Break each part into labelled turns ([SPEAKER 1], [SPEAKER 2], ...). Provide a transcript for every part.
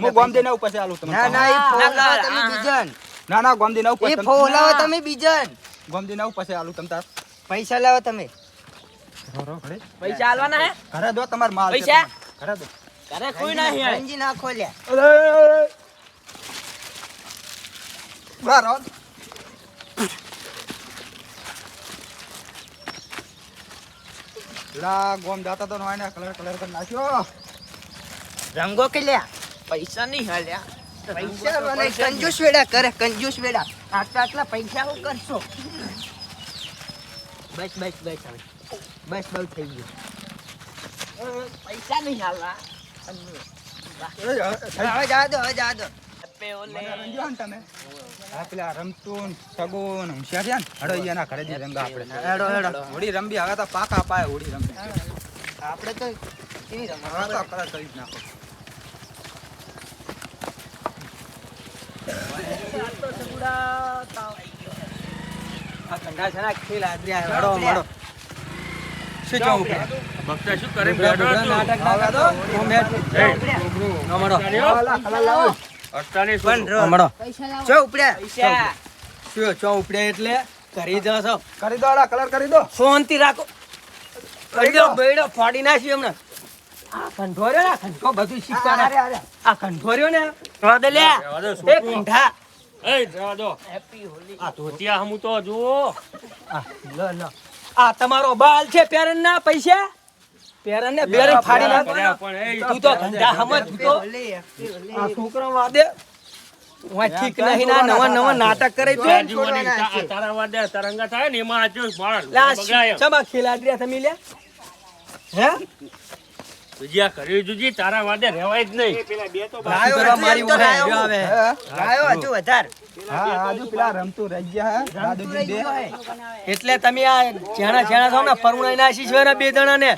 [SPEAKER 1] હું ગોમદી ના ઉપર આલું તમને
[SPEAKER 2] ના ના ઈ ફોન
[SPEAKER 3] ના,
[SPEAKER 2] લાવો
[SPEAKER 3] ના,
[SPEAKER 2] તમે બીજન.
[SPEAKER 1] ના ના ગોમદી ના ઉપર
[SPEAKER 2] ઈ ફોન તમે બીજન.
[SPEAKER 1] ગોમદી ના ઉપર આલું તમ તાર.
[SPEAKER 2] પૈસા લાવો તમે.
[SPEAKER 3] પૈસા આલવાના હે?
[SPEAKER 1] ઘરે દો તમાર માલ
[SPEAKER 3] પૈસા?
[SPEAKER 1] ઘરે દો.
[SPEAKER 3] ઘરે કોઈ નહીં હે.
[SPEAKER 2] ના ખોલ્યા
[SPEAKER 1] અરે વાહ લા ગોમ જાતા તો ને કલર કલર કરી નાખ્યો.
[SPEAKER 2] રંગો કે લ્યા?
[SPEAKER 3] પૈસા નહીં હાલ્યા
[SPEAKER 2] પૈસા મને કંજૂસ વેડા કરે કંજૂસ વેડા. આટલા આટલા પૈસા હું કરશો? બસ બસ બસ હવે. બસ બહુ થઈ ગયું.
[SPEAKER 3] પૈસા નહીં હાલવા
[SPEAKER 2] હવે જા દો જા દો
[SPEAKER 1] રમતુન સગુન હોશિયાર છે ને? ઘરે રંગા આપણે.
[SPEAKER 2] હેડો હેડો.
[SPEAKER 1] હોળી રમવી હવે તો પાકા પાય હોળી રમવી.
[SPEAKER 2] આપણે તો કેવી
[SPEAKER 1] રમવા તો કલર નાખો
[SPEAKER 2] આ કંડા છે ને ખેલ આદર્યા હેડો હેડો શું ચાવું કે
[SPEAKER 4] ભક્તા શું કરે
[SPEAKER 2] ડુગરા નાટક ના કરતો હું મેટ નો મળો
[SPEAKER 4] અષ્ટાની
[SPEAKER 2] પણ રો મળો ચો ઉપડ્યા?
[SPEAKER 3] પૈસા.
[SPEAKER 2] શું ચો ઉપડ્યા એટલે? કરી દો છો
[SPEAKER 1] કરી દો કલર કરી દો.
[SPEAKER 2] શાંતિ રાખો. બૈડો બૈડો ફાડી નાખ્યો એમને. આ કંઠોર્યો ને કંઠો બધું શીખતા ને આ કંઠોર્યો ને? એ કંઠા.
[SPEAKER 4] એ જવા દો.
[SPEAKER 3] હેપી હોલી
[SPEAKER 4] આ ધોતિયા હમું તો જુઓ.
[SPEAKER 2] આ લો લો. આ તમારો બાલ છે પેરન ના પૈસા પેરન ને પેરન ફાડી નાખો
[SPEAKER 4] કર્યા પણ એ
[SPEAKER 2] તું તો ધંધા સમજ તું. તો. આ છોકરો વાદે. ઠીક નહીં ના નવા નવા નાટક કરે છે.
[SPEAKER 4] તારા વાદે તરંગા થાય ને એમાં આ જો બગડાય.
[SPEAKER 2] ચમા ખેલાડ્યા તમે લે હે?
[SPEAKER 4] ભજીયા કરી જુજી તારા વાદે રહેવાય જ નહીં.
[SPEAKER 2] પેલા બે
[SPEAKER 1] તો ઊભા
[SPEAKER 2] મારી હવે.
[SPEAKER 1] હે?
[SPEAKER 2] ગાયો હજુ વધાર.
[SPEAKER 1] હા આજુ પેલા રમતું રહી ગયા હે. દાદુજી બે.
[SPEAKER 2] એટલે તમે આ જેણા જેણા છો ને પરુણાઈ નાસી છે ને બે જણા ને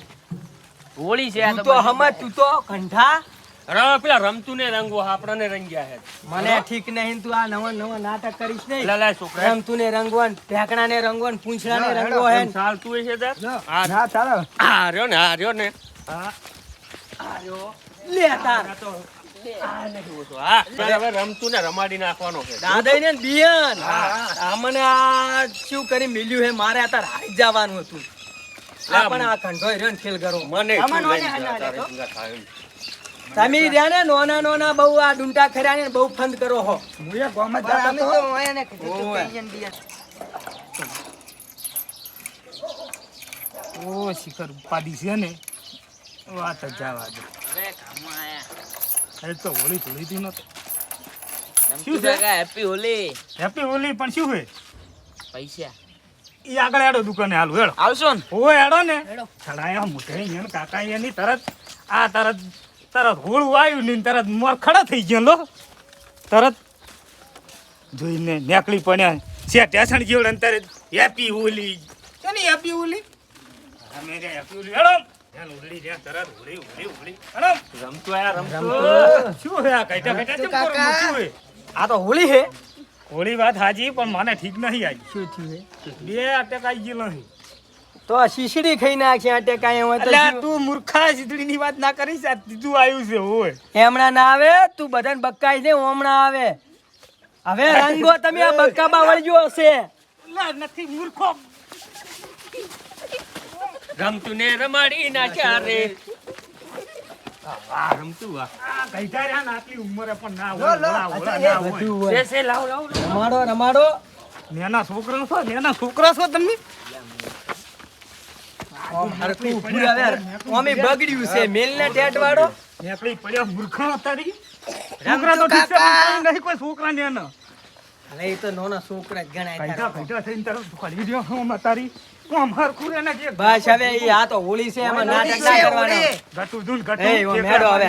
[SPEAKER 3] હોળી છે આ
[SPEAKER 2] તું
[SPEAKER 3] તો
[SPEAKER 2] તો તું તો કંઠા.
[SPEAKER 4] રા પેલા રમતું ને રંગો આપણને રંગ્યા હે
[SPEAKER 2] મને ઠીક નહીં તું આ નવા નવા નાટક કરીશ નહીં.
[SPEAKER 4] લા લા છોકરા.
[SPEAKER 2] રમતું ને રંગવાન ઢેકણા ને રંગવાન પૂંછડા ને રંગો હે
[SPEAKER 4] ચાલતું છે તાર? હા.
[SPEAKER 1] હા ચાલો
[SPEAKER 4] આ રહ્યો ને આ રહ્યો ને.
[SPEAKER 2] લે તાર.
[SPEAKER 4] હા. તારે હવે રમતું ને રમાડી નાખવાનો છે.
[SPEAKER 2] દાદા ને બિયન. આ આ શું કરી મિલ્યું હે? મારે અત્યારે હારી જવાનું હતું. પણ આ કંઠો રહ્યો ખેલ કરો
[SPEAKER 4] મને
[SPEAKER 2] આમાં
[SPEAKER 4] શું
[SPEAKER 2] નોને
[SPEAKER 4] લઈને
[SPEAKER 2] હાના
[SPEAKER 4] તારે
[SPEAKER 2] લેતો.
[SPEAKER 4] ભેગા થાય એમ.
[SPEAKER 2] તમે રહ્યા ને નોના નોના બહુ આ ડુંટા ખર્યા ને બહુ ફંદ કરો હો.
[SPEAKER 1] હું એ ગામ જ જાતો તો
[SPEAKER 2] ઓવે.
[SPEAKER 5] ઓ શિખર ઉપાધિ છે ને. વાત જવા દે. એ તો હોળી ધૂળી નતો
[SPEAKER 3] શું
[SPEAKER 5] છે?
[SPEAKER 3] હેપી હોલી
[SPEAKER 5] હેપી હોલી પણ શું હે
[SPEAKER 3] પૈસા.
[SPEAKER 5] ઈ આગળ એડો દુકાને હાલું હેડો.
[SPEAKER 3] આવશો ને?
[SPEAKER 5] હો એડો ને. છડાયા મોઢે અહીંયા ને કાકા એની તરત આ તરત તરત હોળું આવ્યું ને તરત મોર ખડા થઈ ગયો લો. તરત જોઈને નેકળી પડ્યા. છે ટેશન જેવડે ને તરત હેપી હોલી છે હેપી હોલી અમે હેપી હોલી હેડો. ધ્યાન ઉડલી જ્યાં તરત હોળી હોળી હોળી હેડો
[SPEAKER 4] રમતું આયા રમતું
[SPEAKER 5] શું હે આ કઈટા કઈટા? કેમ કરો છો? શું હે
[SPEAKER 2] આ તો હોળી હે.
[SPEAKER 5] હોળી વાત હાજી પણ મને ઠીક નહીં આવી.
[SPEAKER 2] શું થયું
[SPEAKER 5] બે અટેક આવી ગયેલો નહીં
[SPEAKER 2] તો આ શીશડી ખાઈ નાખી આટે કાંઈ હોય તો
[SPEAKER 5] એટલે તું મૂર્ખા સીધડીની વાત ના કરીશ આ તીધું આવ્યું છે હોય
[SPEAKER 2] હમણાં ના આવે તું બધાને બક્કાય છે હમણાં આવે. હવે રંગો તમે આ બક્કામાં વળજો હશે.
[SPEAKER 5] નથી મૂર્ખો.
[SPEAKER 4] રમતું ને રમાડી નાખ્યા રે આ રમતું આ.
[SPEAKER 5] આ ગઈઢા રહ્યા ને આટલી ઉંમરે પણ ના હોય ઓલા ઓલા ના હોય.
[SPEAKER 4] છે છે લાવ લાવ લાવ.
[SPEAKER 2] રમાડો રમાડો.
[SPEAKER 5] નેના છોકરા છો નેના છોકરા છો તમે?
[SPEAKER 2] આમ હરખું આવે. આમે બગડ્યું છે મેલને ટેટ વાળો.
[SPEAKER 5] નેકળી પડ્યા મૂર્ખા તારી. છોકરા તો ઠીક નહીં કોઈ છોકરા નેના.
[SPEAKER 2] અરે એ તો નોના છોકરા જ ગણાય તારા.
[SPEAKER 5] થઈને હું ને કે
[SPEAKER 2] બસ હવે એ આ તો હોળી છે એમાં નાટક ના કરવાનો.
[SPEAKER 5] ગટુ દૂન ગટુ
[SPEAKER 2] એ, મેડો હવે.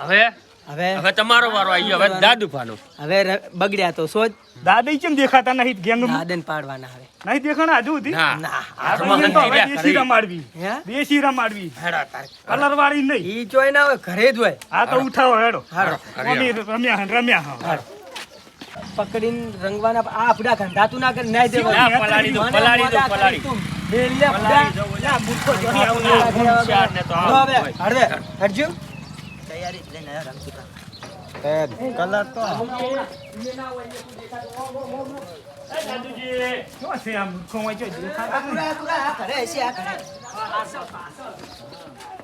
[SPEAKER 4] હવે?
[SPEAKER 2] હવે?
[SPEAKER 4] હવે તમારો વારો આવી ગયો. હવે દાદુ ફાનો.
[SPEAKER 2] હવે બગડ્યા તો સોજ
[SPEAKER 5] દાદી કેમ દેખાતા નહીં ગેંગ
[SPEAKER 2] દાદન પાડવાના હવે.
[SPEAKER 5] નહીં દેખાણા હજુ સુધી?
[SPEAKER 4] ના.
[SPEAKER 2] ના
[SPEAKER 5] આપણે એમ દેશી રમાડવી.
[SPEAKER 2] હે?
[SPEAKER 5] દેશી રમાડવી.
[SPEAKER 2] હેડો તાર.
[SPEAKER 5] કલર વાળી નહીં.
[SPEAKER 2] ઈ જોઈ ના હોય ઘરે જ હોય.
[SPEAKER 5] આ તો ઉઠાવો હેડો. રમ્યા રમ્યા હા.
[SPEAKER 2] હારો પકડીને રંગવાના આ આપડા ઘંટાતું ના કરી નાઈ દેવા
[SPEAKER 4] ના, પલાળી દો, પલાળી દો, પલાડી
[SPEAKER 2] તું બેલને
[SPEAKER 5] ના દો, મૂર્ખો જોઈ આવું ના.
[SPEAKER 4] ચાર ને તો
[SPEAKER 2] હળો હવે. હળવે.
[SPEAKER 3] તૈયારી લઈને આવ્યા રમતુકા
[SPEAKER 1] કલર તો
[SPEAKER 5] એ દાદુજી, શું છે આ મૂર્ખો હોય છે? દેખાતા નહીં.
[SPEAKER 2] આ પૂરા, આ ઘરે આ કરે આ પત્રમાં તે,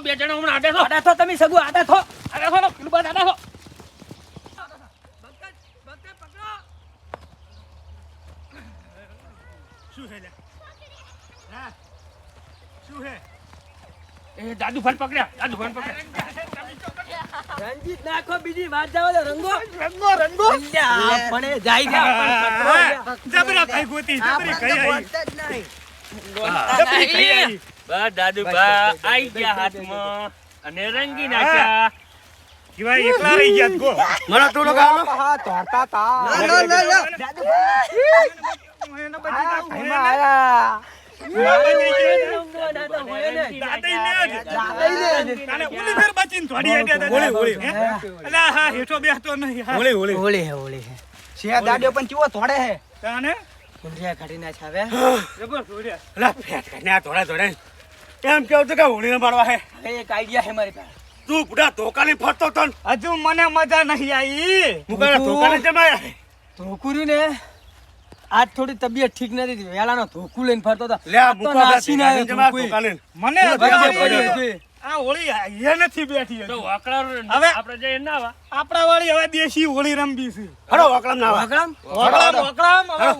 [SPEAKER 4] બે જણા હમણાં આડે થો
[SPEAKER 2] તમે સગુ આડા થો
[SPEAKER 4] આડે થો લો, પેલું બાદ આડે થો
[SPEAKER 5] શું છે શું છે?
[SPEAKER 4] એ દાદુ ભાન પકડ્યા દાદુ ભાન પકડ્યા.
[SPEAKER 2] રંજીત નાખો બીજી વાત જાવ તો રંગો.
[SPEAKER 5] રંગો, રંગો.
[SPEAKER 2] અલ્યા, આપણે જાય છે, આપણે પકડો,
[SPEAKER 5] હા,
[SPEAKER 2] અલ્યા.
[SPEAKER 5] જબરા કઈ ગોતી, જબરી કઈ આઈ. જબરી કઈ આઈ.
[SPEAKER 4] બસ દાદુ ભા આઈ ગયા હાથમાં અને રંગી નાખ્યા.
[SPEAKER 5] એકલા રહી ગયા ગો.
[SPEAKER 1] મને તો હા તા.
[SPEAKER 2] ના, ના, ના.
[SPEAKER 5] દાદા. હે?
[SPEAKER 1] પણ ચેવો હે
[SPEAKER 5] તાને?
[SPEAKER 2] કાઢી
[SPEAKER 6] ફેટ એમ કેવું તો કે હોળીને મારવા હે
[SPEAKER 2] એક આઈડિયા હે મારી પાસે
[SPEAKER 6] તું બુડા ધોકાની ફરતો તન.
[SPEAKER 5] હજુ મને મજા નહીં આવી.
[SPEAKER 6] હું કહે ધોકાને જમાય
[SPEAKER 2] ધોકું ને? આજ થોડી તબિયત ઠીક નથી વેલાનો ધોકું લઈને ફરતો હતો
[SPEAKER 5] મને આવી. આ હોળી એ નથી બેઠી
[SPEAKER 4] તો વાકડા
[SPEAKER 5] હવે-
[SPEAKER 4] આપણે જે ના આવા
[SPEAKER 5] આપણા વાળી હવે દેશી હોળી રમવી છે.
[SPEAKER 6] હડો વાકડામ ના આવા
[SPEAKER 2] વાગડામ?
[SPEAKER 5] વકડામ, વકડામ, હવે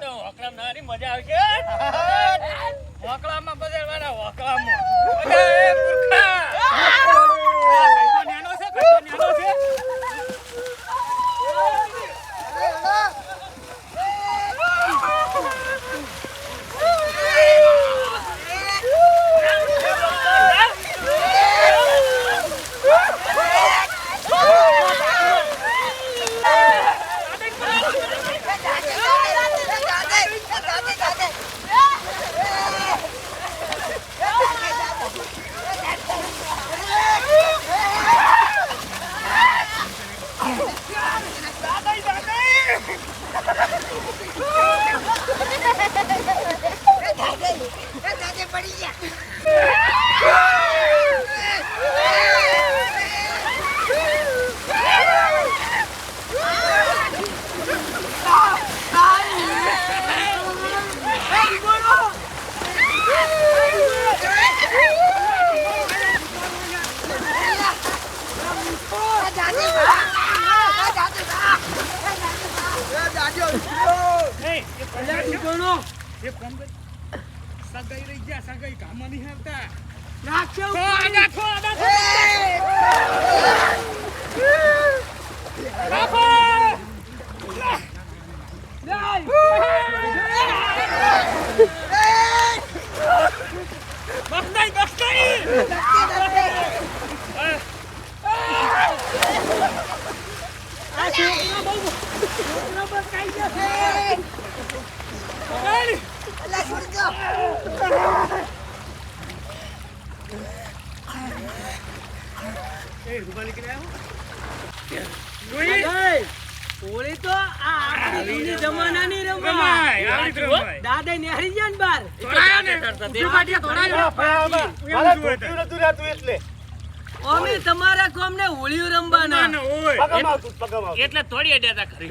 [SPEAKER 4] તો નાની મજા આવશે વાકડામાં બજારવાના વાકડામાં.
[SPEAKER 5] સગાઈ રહી ગયા, સગાઈ કામ નહીં હાલતા
[SPEAKER 2] રાખજો
[SPEAKER 5] તો આડા થો, આડા થો. રાખો. બસ નહીં, બસ નહીં.
[SPEAKER 2] એ, હોળી તો આ આપણી જૂની જમાનાની રમાય. દાદા નેહરી ગયા ને બાર
[SPEAKER 6] એટલે
[SPEAKER 2] અમે તમારા કોમને હોળીઓ રમવાના
[SPEAKER 5] ના, ના, ઓય.
[SPEAKER 6] પગમ આવતું પગમ આવતું
[SPEAKER 4] એટલે થોડી અડ્યા હતા ખરી